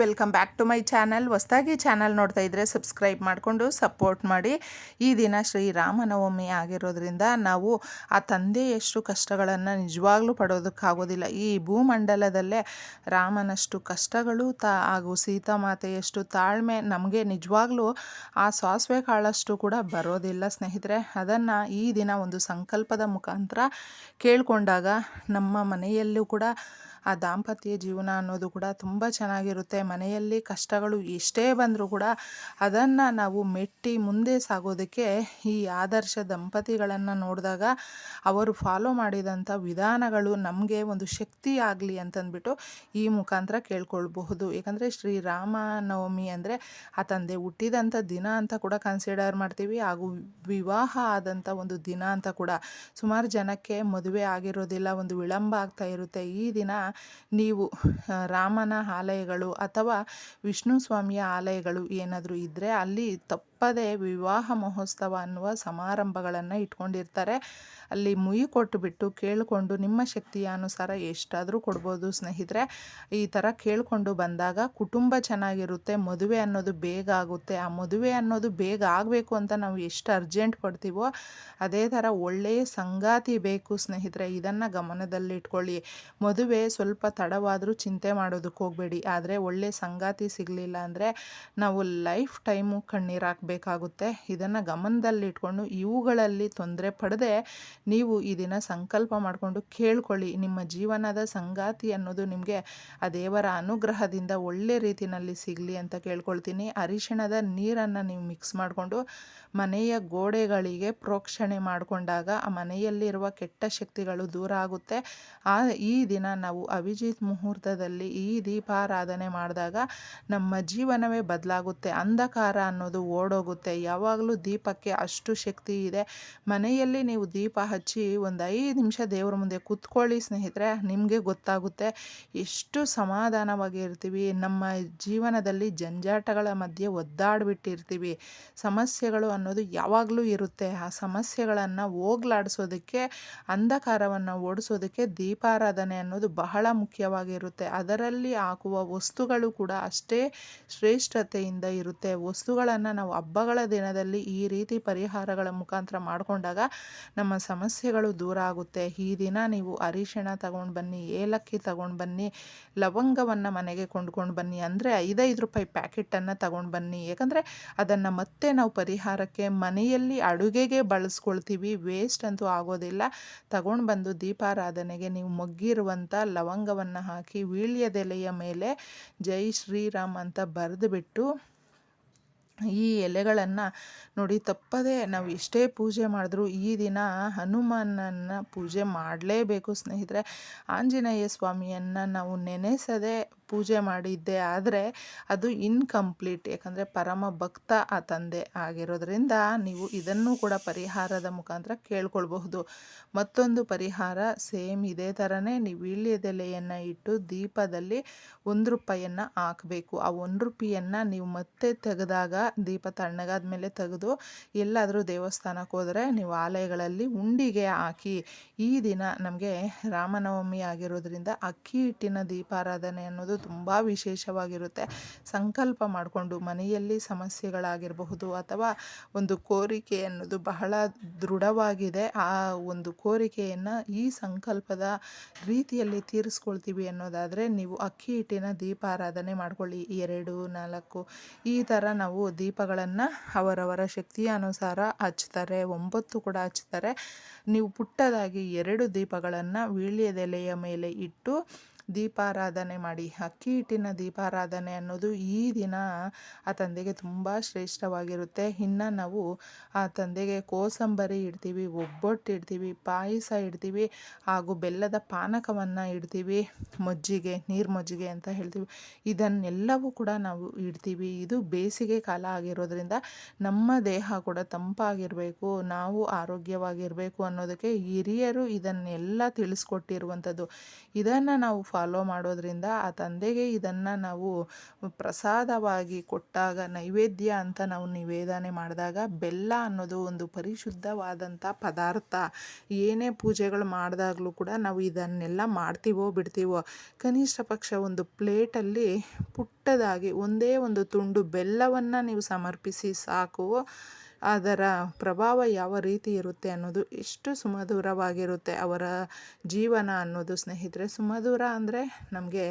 Welcome back to my channel. ಹೊಸ್ದಾಗಿ channel ನೋಡ್ತಾ ಇದ್ದರೆ ಸಬ್ಸ್ಕ್ರೈಬ್ ಮಾಡಿಕೊಂಡು ಸಪೋರ್ಟ್ ಮಾಡಿ. ಈ ದಿನ ಶ್ರೀರಾಮನವಮಿ ಆಗಿರೋದ್ರಿಂದ ನಾವು ಆ ತಂದೆಯಷ್ಟು ಕಷ್ಟಗಳನ್ನು ನಿಜವಾಗ್ಲೂ ಪಡೋದಕ್ಕಾಗೋದಿಲ್ಲ. ಈ ಭೂಮಂಡಲದಲ್ಲೇ ರಾಮನಷ್ಟು ಕಷ್ಟಗಳು ತಾ ಹಾಗೂ ಸೀತಾಮಾತೆಯಷ್ಟು ತಾಳ್ಮೆ ನಮಗೆ ನಿಜವಾಗ್ಲೂ ಆ ಸಾಸಿವೆ ಕಾಳಷ್ಟು ಕೂಡ ಬರೋದಿಲ್ಲ ಸ್ನೇಹಿತರೆ. ಅದನ್ನು ಈ ದಿನ ಒಂದು ಸಂಕಲ್ಪದ ಮುಖಾಂತರ ಕೇಳಿಕೊಂಡಾಗ ನಮ್ಮ ಮನೆಯಲ್ಲೂ ಕೂಡ ಆ ದಾಂಪತ್ಯ ಜೀವನ ಅನ್ನೋದು ಕೂಡ ತುಂಬ ಚೆನ್ನಾಗಿರುತ್ತೆ. ಮನೆಯಲ್ಲಿ ಕಷ್ಟಗಳು ಎಷ್ಟೇ ಬಂದರೂ ಕೂಡ ಅದನ್ನು ನಾವು ಮೆಟ್ಟಿ ಮುಂದೆ ಸಾಗೋದಕ್ಕೆ ಈ ಆದರ್ಶ ದಂಪತಿಗಳನ್ನು ನೋಡಿದಾಗ ಅವರು ಫಾಲೋ ಮಾಡಿದಂಥ ವಿಧಾನಗಳು ನಮಗೆ ಒಂದು ಶಕ್ತಿ ಆಗಲಿ ಅಂತಂದ್ಬಿಟ್ಟು ಈ ಮುಖಾಂತರ ಕೇಳ್ಕೊಳ್ಬಹುದು. ಏಕೆಂದರೆ ಶ್ರೀರಾಮ ನವಮಿ ಅಂದರೆ ಆ ತಂದೆ ಹುಟ್ಟಿದಂಥ ದಿನ ಅಂತ ಕೂಡ ಕನ್ಸಿಡರ್ ಮಾಡ್ತೀವಿ. ಹಾಗೂ ವಿವಾಹ ಆದಂಥ ಒಂದು ದಿನ ಅಂತ ಕೂಡ. ಸುಮಾರು ಜನಕ್ಕೆ ಮದುವೆ ಆಗಿರೋದಿಲ್ಲ, ಒಂದು ವಿಳಂಬ ಆಗ್ತಾ ಇರುತ್ತೆ. ಈ ದಿನ ನೀವು ರಾಮನ ಆಲಯಗಳು ಅಥವಾ ವಿಷ್ಣು ಸ್ವಾಮಿಯ ಆಲಯಗಳು ಏನಾದರೂ ಇದ್ದರೆ ಅಲ್ಲಿ ತಪ್ಪದೆ ವಿವಾಹ ಮಹೋತ್ಸವ ಅನ್ನುವ ಸಮಾರಂಭಗಳನ್ನು ಇಟ್ಕೊಂಡಿರ್ತಾರೆ. ಅಲ್ಲಿ ಮುಯಿ ಕೊಟ್ಟುಬಿಟ್ಟು ಕೇಳಿಕೊಂಡು ನಿಮ್ಮ ಶಕ್ತಿಯ ಅನುಸಾರ ಎಷ್ಟಾದರೂ ಕೊಡ್ಬೋದು ಸ್ನೇಹಿತರೆ. ಈ ಥರ ಕೇಳಿಕೊಂಡು ಬಂದಾಗ ಕುಟುಂಬ ಚೆನ್ನಾಗಿರುತ್ತೆ, ಮದುವೆ ಅನ್ನೋದು ಬೇಗ ಆಗುತ್ತೆ. ಆ ಮದುವೆ ಅನ್ನೋದು ಬೇಗ ಆಗಬೇಕು ಅಂತ ನಾವು ಎಷ್ಟು ಅರ್ಜೆಂಟ್ ಪಡ್ತೀವೋ ಅದೇ ಥರ ಒಳ್ಳೆಯ ಸಂಗಾತಿ ಬೇಕು ಸ್ನೇಹಿತರೆ. ಇದನ್ನು ಗಮನದಲ್ಲಿಟ್ಕೊಳ್ಳಿ. ಮದುವೆ ಸ್ವಲ್ಪ ತಡವಾದರೂ ಚಿಂತೆ ಮಾಡೋದಕ್ಕೆ ಹೋಗಬೇಡಿ. ಆದರೆ ಒಳ್ಳೆಯ ಸಂಗಾತಿ ಸಿಗಲಿಲ್ಲ ಅಂದರೆ ನಾವು ಲೈಫ್ ಟೈಮು ಕಣ್ಣೀರು ಹಾಕಬೇಕಾಗುತ್ತೆ ಇದನ್ನು ಗಮನದಲ್ಲಿಟ್ಕೊಂಡು ಇವುಗಳಲ್ಲಿ ತೊಂದರೆ ಪಡದೆ ನೀವು ಈ ದಿನ ಸಂಕಲ್ಪ ಮಾಡಿಕೊಂಡು ಕೇಳ್ಕೊಳ್ಳಿ. ನಿಮ್ಮ ಜೀವನದ ಸಂಗಾತಿ ಅನ್ನೋದು ನಿಮಗೆ ಆ ದೇವರ ಅನುಗ್ರಹದಿಂದ ಒಳ್ಳೆ ರೀತಿಯಲ್ಲಿ ಸಿಗಲಿ ಅಂತ ಕೇಳ್ಕೊಳ್ತೀನಿ. ಅರಿಶಿಣದ ನೀರನ್ನು ನೀವು ಮಿಕ್ಸ್ ಮಾಡಿಕೊಂಡು ಮನೆಯ ಗೋಡೆಗಳಿಗೆ ಪ್ರೋಕ್ಷಣೆ ಮಾಡಿಕೊಂಡಾಗ ಆ ಮನೆಯಲ್ಲಿರುವ ಕೆಟ್ಟ ಶಕ್ತಿಗಳು ದೂರ ಆಗುತ್ತೆ. ಆ ಈ ದಿನ ನಾವು ಅಭಿಜಿತ್ ಮುಹೂರ್ತದಲ್ಲಿ ಈ ದೀಪಾರಾಧನೆ ಮಾಡಿದಾಗ ನಮ್ಮ ಜೀವನವೇ ಬದಲಾಗುತ್ತೆ. ಅಂಧಕಾರ ಅನ್ನೋದು ಓಡೋಗುತ್ತೆ ಯಾವಾಗಲೂ ದೀಪಕ್ಕೆ ಅಷ್ಟು ಶಕ್ತಿ ಇದೆ. ಮನೆಯಲ್ಲಿ ನೀವು ದೀಪ ಹಚ್ಚಿ ಒಂದು ಐದು ನಿಮಿಷ ದೇವರ ಮುಂದೆ ಕೂತ್ಕೊಳ್ಳಿ ಸ್ನೇಹಿತರೆ, ನಿಮಗೆ ಗೊತ್ತಾಗುತ್ತೆ ಎಷ್ಟು ಸಮಾಧಾನವಾಗಿ ಇರ್ತೀವಿ ನಮ್ಮ ಜೀವನದಲ್ಲಿ ಜಂಜಾಟಗಳ ಮಧ್ಯೆ ಒದ್ದಾಡ್ಬಿಟ್ಟಿರ್ತೀವಿ. ಸಮಸ್ಯೆಗಳು ಅನ್ನೋದು ಯಾವಾಗಲೂ ಇರುತ್ತೆ. ಆ ಸಮಸ್ಯೆಗಳನ್ನು ಹೋಗ್ಲಾಡಿಸೋದಕ್ಕೆ, ಅಂಧಕಾರವನ್ನು ಓಡಿಸೋದಕ್ಕೆ ದೀಪಾರಾಧನೆ ಅನ್ನೋದು ಬಹಳ ಮುಖ್ಯವಾಗಿರುತ್ತೆ. ಅದರಲ್ಲಿ ಹಾಕುವ ವಸ್ತುಗಳು ಕೂಡ ಅಷ್ಟೇ ಶ್ರೇಷ್ಠತೆಯಿಂದ ಇರುತ್ತೆ. ವಸ್ತುಗಳನ್ನು ನಾವು ಹಬ್ಬಗಳ ದಿನದಲ್ಲಿ ಈ ರೀತಿ ಪರಿಹಾರಗಳ ಮುಖಾಂತರ ಮಾಡಿಕೊಂಡಾಗ ನಮ್ಮ ಸಮಸ್ಯೆಗಳು ದೂರ ಆಗುತ್ತೆ. ಈ ದಿನ ನೀವು ಅರಿಶಿಣ ತಗೊಂಡು ಬನ್ನಿ, ಏಲಕ್ಕಿ ತಗೊಂಡು ಬನ್ನಿ, ಲವಂಗವನ್ನು ಮನೆಗೆ ಕೊಂಡ್ಕೊಂಡು ಬನ್ನಿ ಅಂದರೆ ಐದೈದು ರೂಪಾಯಿ ಪ್ಯಾಕೆಟನ್ನು ತಗೊಂಡು ಬನ್ನಿ. ಯಾಕಂದರೆ ಅದನ್ನು ಮತ್ತೆ ನಾವು ಪರಿಹಾರಕ್ಕೆ ಮನೆಯಲ್ಲಿ ಅಡುಗೆಗೆ ಬಳಸ್ಕೊಳ್ತೀವಿ. ವೇಸ್ಟ್ ಅಂತೂ ಆಗೋದಿಲ್ಲ. ತಗೊಂಡು ಬಂದು ದೀಪಾರಾಧನೆಗೆ ನೀವು ಮೊಗ್ಗಿರುವಂಥ ಲವಂಗವನ್ನು ಹಾಕಿ, ವೀಳ್ಯದೆಲೆಯ ಮೇಲೆ ಜೈ ಶ್ರೀರಾಮ್ ಅಂತ ಬರೆದುಬಿಟ್ಟು ಈ ಎಲೆಗಳನ್ನು ನೋಡಿ ತಪ್ಪದೆ ನಾವು ಎಷ್ಟೇ ಪೂಜೆ ಮಾಡಿದ್ರೂ ಈ ದಿನ ಹನುಮಾನನ್ನು ಪೂಜೆ ಮಾಡಲೇಬೇಕು ಸ್ನೇಹಿತರೆ. ಆಂಜನೇಯ ಸ್ವಾಮಿಯನ್ನು ನಾವು ನೆನೆಸದೆ ಪೂಜೆ ಮಾಡಿದ್ದೆ. ಆದರೆ ಅದು ಇನ್ಕಂಪ್ಲೀಟ್ ಯಾಕಂದರೆ ಪರಮ ಭಕ್ತ ಆ ತಂದೆ ಆಗಿರೋದ್ರಿಂದ ನೀವು ಇದನ್ನು ಕೂಡ ಪರಿಹಾರದ ಮುಖಾಂತರ ಕೇಳ್ಕೊಳ್ಬಹುದು. ಮತ್ತೊಂದು ಪರಿಹಾರ ಸೇಮ್ ಇದೇ ಥರನೇ ನೀವು ವೀಳ್ಯದೆಲೆಯನ್ನು ಇಟ್ಟು ದೀಪದಲ್ಲಿ ಒಂದು ರೂಪಾಯಿಯನ್ನು ಹಾಕಬೇಕು. ಆ ಒಂದು ರೂಪಾಯಿಯನ್ನು ನೀವು ಮತ್ತೆ ತೆಗೆದಾಗ ದೀಪ ತಣ್ಣಗಾದ ಮೇಲೆ ತೆಗೆದು ಎಲ್ಲಾದರೂ ದೇವಸ್ಥಾನಕ್ಕೆ ಹೋದರೆ ನೀವು ಆಲಯಗಳಲ್ಲಿ ಉಂಡಿಗೆ ಹಾಕಿ ಈ ದಿನ ನಮಗೆ ರಾಮನವಮಿ ಆಗಿರೋದ್ರಿಂದ ಅಕ್ಕಿ ಹಿಟ್ಟಿನ ದೀಪಾರಾಧನೆ ಅನ್ನೋದು ತುಂಬ ವಿಶೇಷವಾಗಿರುತ್ತೆ. ಸಂಕಲ್ಪ ಮಾಡಿಕೊಂಡು ಮನೆಯಲ್ಲಿ ಸಮಸ್ಯೆಗಳಾಗಿರಬಹುದು ಅಥವಾ ಒಂದು ಕೋರಿಕೆ ಅನ್ನೋದು ಬಹಳ ದೃಢವಾಗಿದೆ. ಆ ಒಂದು ಕೋರಿಕೆಯನ್ನು ಈ ಸಂಕಲ್ಪದ ರೀತಿಯಲ್ಲಿ ತೀರಿಸ್ಕೊಳ್ತೀವಿ ಅನ್ನೋದಾದರೆ ನೀವು ಅಕ್ಕಿ ಹಿಟ್ಟಿನ ದೀಪಾರಾಧನೆ ಮಾಡ್ಕೊಳ್ಳಿ. ಎರಡು, ನಾಲ್ಕು, ಈ ಥರ ನಾವು ದೀಪಗಳನ್ನು ಅವರವರ ಶಕ್ತಿಯ ಅನುಸಾರ ಹಚ್ತಾರೆ, ಒಂಬತ್ತು ಕೂಡ ಹಚ್ತಾರೆ. ನೀವು ಪುಟ್ಟದಾಗಿ ಎರಡು ದೀಪಗಳನ್ನು ವೀಳ್ಯದೆಲೆಯ ಮೇಲೆ ಇಟ್ಟು ದೀಪಾರಾಧನೆ ಮಾಡಿ, ಅಕ್ಕಿ ಹಿಟ್ಟಿನ ದೀಪಾರಾಧನೆ ಅನ್ನೋದು ಈ ದಿನ ಆ ತಂದೆಗೆ ತುಂಬ ಶ್ರೇಷ್ಠವಾಗಿರುತ್ತೆ. ಇನ್ನು ನಾವು ಆ ತಂದೆಗೆ ಕೋಸಂಬರಿ ಇಡ್ತೀವಿ, ಒಬ್ಬೊಟ್ಟು ಇಡ್ತೀವಿ, ಪಾಯಸ ಇಡ್ತೀವಿ, ಹಾಗೂ ಬೆಲ್ಲದ ಪಾನಕವನ್ನು ಇಡ್ತೀವಿ, ಮಜ್ಜಿಗೆ, ನೀರು ಮಜ್ಜಿಗೆ ಅಂತ ಹೇಳ್ತೀವಿ. ಇದನ್ನೆಲ್ಲವೂ ಕೂಡ ನಾವು ಇಡ್ತೀವಿ. ಇದು ಬೇಸಿಗೆ ಕಾಲ ಆಗಿರೋದ್ರಿಂದ ನಮ್ಮ ದೇಹ ಕೂಡ ತಂಪಾಗಿರಬೇಕು, ನಾವು ಆರೋಗ್ಯವಾಗಿರಬೇಕು ಅನ್ನೋದಕ್ಕೆ ಹಿರಿಯರು ಇದನ್ನೆಲ್ಲ ತಿಳಿಸ್ಕೊಟ್ಟಿರುವಂಥದ್ದು. ಇದನ್ನು ನಾವು ಫಾಲೋ ಮಾಡೋದ್ರಿಂದ ಆ ತಂದೆಗೆ ಇದನ್ನು ನಾವು ಪ್ರಸಾದವಾಗಿ ಕೊಟ್ಟಾಗ ನೈವೇದ್ಯ ಅಂತ ನಾವು ನಿವೇದನೆ ಮಾಡಿದಾಗ ಬೆಲ್ಲ ಅನ್ನೋದು ಒಂದು ಪರಿಶುದ್ಧವಾದಂಥ ಪದಾರ್ಥ. ಏನೇ ಪೂಜೆಗಳು ಮಾಡಿದಾಗಲೂ ಕೂಡ ನಾವು ಇದನ್ನೆಲ್ಲ ಮಾಡ್ತೀವೋ ಬಿಡ್ತೀವೋ, ಕನಿಷ್ಠ ಪಕ್ಷ ಒಂದು ಪ್ಲೇಟಲ್ಲಿ ಪುಟ್ಟದಾಗಿ ಒಂದೇ ಒಂದು ತುಂಡು ಬೆಲ್ಲವನ್ನು ನೀವು ಸಮರ್ಪಿಸಿ ಸಾಕು. ಅದರ ಪ್ರಭಾವ ಯಾವ ರೀತಿ ಇರುತ್ತೆ ಅನ್ನೋದು ಎಷ್ಟು ಸುಮಧುರವಾಗಿರುತ್ತೆ ಅವರ ಜೀವನ ಅನ್ನೋದು ಸ್ನೇಹಿತರೆ. ಸುಮಧುರ ಅಂದರೆ ನಮಗೆ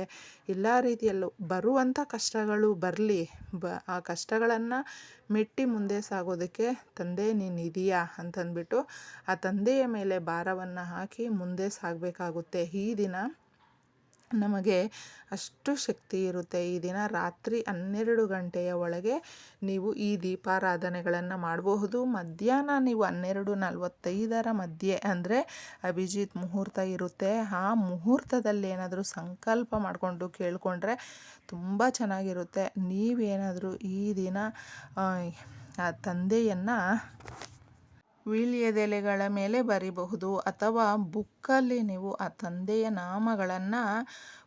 ಎಲ್ಲ ರೀತಿಯಲ್ಲೂ ಬರುವಂಥ ಕಷ್ಟಗಳು ಬರಲಿ. ಬ, ಆ ಕಷ್ಟಗಳನ್ನು ಮೆಟ್ಟಿ ಮುಂದೆ ಸಾಗೋದಕ್ಕೆ ತಂದೆ ನೀನು ಇದೆಯಾ ಅಂತಂದ್ಬಿಟ್ಟು ಆ ತಂದೆಯ ಮೇಲೆ ಭಾರವನ್ನು ಹಾಕಿ ಮುಂದೆ ಸಾಗಬೇಕಾಗುತ್ತೆ. ಈ ದಿನ ನಮಗೆ ಅಷ್ಟು ಶಕ್ತಿ ಇರುತ್ತೆ ಈ ದಿನ ರಾತ್ರಿ ಹನ್ನೆರಡು ಗಂಟೆಯ ಒಳಗೆ ನೀವು ಈ ದೀಪಾರಾಧನೆಗಳನ್ನು ಮಾಡಬಹುದು. ಮಧ್ಯಾಹ್ನ ನೀವು ಹನ್ನೆರಡು ನಲವತ್ತೈದರ ಮಧ್ಯೆ ಅಂದರೆ ಅಭಿಜಿತ್ ಮುಹೂರ್ತ ಇರುತ್ತೆ. ಆ ಮುಹೂರ್ತದಲ್ಲಿ ಏನಾದರೂ ಸಂಕಲ್ಪ ಮಾಡಿಕೊಂಡು ಕೇಳಿಕೊಂಡ್ರೆ ತುಂಬ ಚೆನ್ನಾಗಿರುತ್ತೆ. ನೀವೇನಾದರೂ ಈ ದಿನ, ಆ ತಂದೆಯನ್ನು ವೀಳ್ಯದೆಲೆಗಳ ಮೇಲೆ ಬರಿಬಹುದು ಅಥವಾ ಬುಕ್ಕಲ್ಲಿ ನೀವು ಆ ತಂದೆಯ ನಾಮಗಳನ್ನು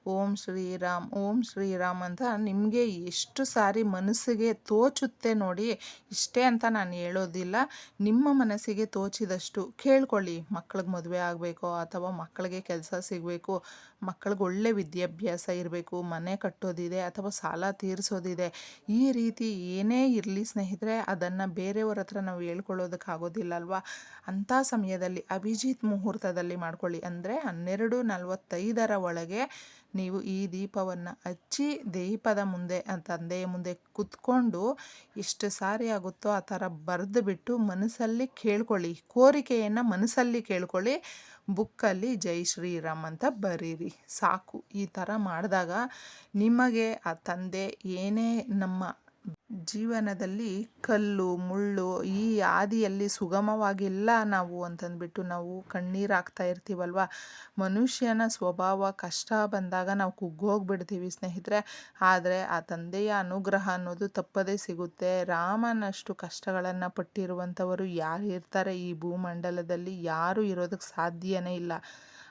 ಓಂ ಶ್ರೀರಾಮ್ ಓಂ ಶ್ರೀರಾಮ್ ಅಂತ ನಿಮಗೆ ಎಷ್ಟು ಸಾರಿ ಮನಸ್ಸಿಗೆ ತೋಚುತ್ತೆ ನೋಡಿ ಇಷ್ಟೇ ಅಂತ ನಾನು ಹೇಳೋದಿಲ್ಲ. ನಿಮ್ಮ ಮನಸ್ಸಿಗೆ ತೋಚಿದಷ್ಟು ಕೇಳ್ಕೊಳ್ಳಿ. ಮಕ್ಳಿಗೆ ಮದುವೆ ಆಗಬೇಕು ಅಥವಾ ಮಕ್ಕಳಿಗೆ ಕೆಲಸ ಸಿಗಬೇಕು ಮಕ್ಕಳಿಗೆ ಒಳ್ಳೆ ವಿದ್ಯಾಭ್ಯಾಸ ಇರಬೇಕು, ಮನೆ ಕಟ್ಟೋದಿದೆ ಅಥವಾ ಸಾಲ ತೀರಿಸೋದಿದೆ, ಈ ರೀತಿ ಏನೇ ಇರಲಿ ಸ್ನೇಹಿತರೆ ಅದನ್ನು ಬೇರೆಯವ್ರ ಹತ್ರ ನಾವು ಹೇಳ್ಕೊಳ್ಳೋದಕ್ಕಾಗೋದಿಲ್ಲ ಅಲ್ವಾ? ಅಂಥ ಸಮಯದಲ್ಲಿ ಅಭಿಜಿತ್ ಮುಹೂರ್ತದಲ್ಲಿ ಮಾಡ್ಕೊಳ್ಳಿ. ಅಂದರೆ ಹನ್ನೆರಡು ನಲವತ್ತೈದರ ಒಳಗೆ ನೀವು ಈ ದೀಪವನ್ನು ಹಚ್ಚಿ ದೀಪದ ಮುಂದೆ, ತಂದೆಯ ಮುಂದೆ ಕುತ್ಕೊಂಡು ಎಷ್ಟು ಸಾರಿ ಆಗುತ್ತೋ ಆ ಥರ ಬರೆದು ಬಿಟ್ಟು ಮನಸ್ಸಲ್ಲಿ ಕೇಳ್ಕೊಳ್ಳಿ. ಕೋರಿಕೆಯನ್ನು ಮನಸ್ಸಲ್ಲಿ ಕೇಳ್ಕೊಳ್ಳಿ. ಬುಕ್ಕಲ್ಲಿ ಜೈ ಶ್ರೀರಾಮ್ ಅಂತ ಬರೀರಿ. ಸಾಕು. ಈ ಥರ ಮಾಡಿದಾಗ ನಿಮಗೆ ಆ ತಂದೆ ಏನೇ ನಮ್ಮ ಜೀವನದಲ್ಲಿ ಕಲ್ಲು, ಮುಳ್ಳು ಈ ಹಾದಿಯಲ್ಲಿ ಸುಗಮವಾಗಿಲ್ಲ ನಾವು ಅಂತಂದ್ಬಿಟ್ಟು ನಾವು ಕಣ್ಣೀರು ಹಾಕ್ತಾ ಇರ್ತೀವಲ್ವ? ಮನುಷ್ಯನ ಸ್ವಭಾವ ಕಷ್ಟ ಬಂದಾಗ ನಾವು ಕುಗ್ಗೋಗ್ಬಿಡ್ತೀವಿ ಸ್ನೇಹಿತರೆ. ಆದರೆ ಆ ತಂದೆಯ ಅನುಗ್ರಹ ಅನ್ನೋದು ತಪ್ಪದೇ ಸಿಗುತ್ತೆ. ರಾಮನಷ್ಟು ಕಷ್ಟಗಳನ್ನು ಪಟ್ಟಿರುವಂಥವರು ಯಾರು ಇರ್ತಾರೆ? ಈ ಭೂಮಂಡಲದಲ್ಲಿ ಯಾರೂ ಇರೋದಕ್ಕೆ ಸಾಧ್ಯನೇ ಇಲ್ಲ.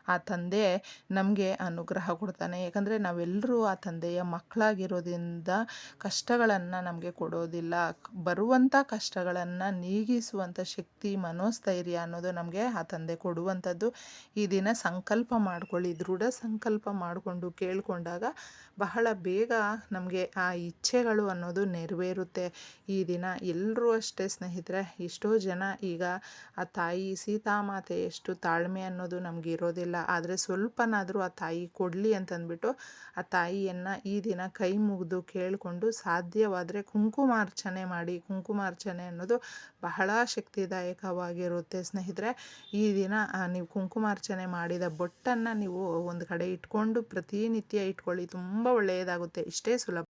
ಆ ತಂದೆ ನಮಗೆ ಅನುಗ್ರಹ ಕೊಡ್ತಾನೆ. ಯಾಕಂದರೆ ನಾವೆಲ್ಲರೂ ಆ ತಂದೆಯ ಮಕ್ಕಳಾಗಿರೋದ್ರಿಂದ ಕಷ್ಟಗಳನ್ನು ನಮಗೆ ಕೊಡೋದಿಲ್ಲ. ಬರುವಂಥ ಕಷ್ಟಗಳನ್ನು ನೀಗಿಸುವಂಥ ಶಕ್ತಿ, ಮನೋಸ್ಥೈರ್ಯ ಅನ್ನೋದು ನಮಗೆ ಆ ತಂದೆ ಕೊಡುವಂಥದ್ದು. ಈ ದಿನ ಸಂಕಲ್ಪ ಮಾಡ್ಕೊಳ್ಳಿ, ದೃಢ ಸಂಕಲ್ಪ ಮಾಡಿಕೊಂಡು ಕೇಳಿಕೊಂಡಾಗ ಬಹಳ ಬೇಗ ನಮಗೆ ಆ ಇಚ್ಛೆಗಳು ಅನ್ನೋದು ನೆರವೇರುತ್ತೆ. ಈ ದಿನ ಎಲ್ಲರೂ ಅಷ್ಟೇ ಸ್ನೇಹಿತರೆ, ಎಷ್ಟೋ ಜನ ಈಗ ಆ ತಾಯಿ ಸೀತಾಮಾತೆ ಎಷ್ಟು ತಾಳ್ಮೆ ಅನ್ನೋದು ನಮಗೆ ಇರೋದಿಲ್ಲ. ಆದರೆ ಸ್ವಲ್ಪನಾದರೂ ಆ ತಾಯಿ ಕೊಡಲಿ ಅಂತಂದ್ಬಿಟ್ಟು ಆ ತಾಯಿಯನ್ನು ಈ ದಿನ ಕೈ ಮುಗಿದು ಕೇಳಿಕೊಂಡು ಸಾಧ್ಯವಾದರೆ ಕುಂಕುಮಾರ್ಚನೆ ಮಾಡಿ, ಕುಂಕುಮಾರ್ಚನೆ ಅನ್ನೋದು ಬಹಳ ಶಕ್ತಿದಾಯಕವಾಗಿರುತ್ತೆ ಸ್ನೇಹಿತರೆ. ಈ ದಿನ ನೀವು ಕುಂಕುಮಾರ್ಚನೆ ಮಾಡಿದ ಬೊಟ್ಟನ್ನು ನೀವು ಒಂದು ಕಡೆ ಇಟ್ಕೊಂಡು ಪ್ರತಿನಿತ್ಯ ಇಟ್ಕೊಳ್ಳಿ. ತುಂಬ ಒಳ್ಳೆಯದಾಗುತ್ತೆ. ಇಷ್ಟೇ ಸುಲಭ.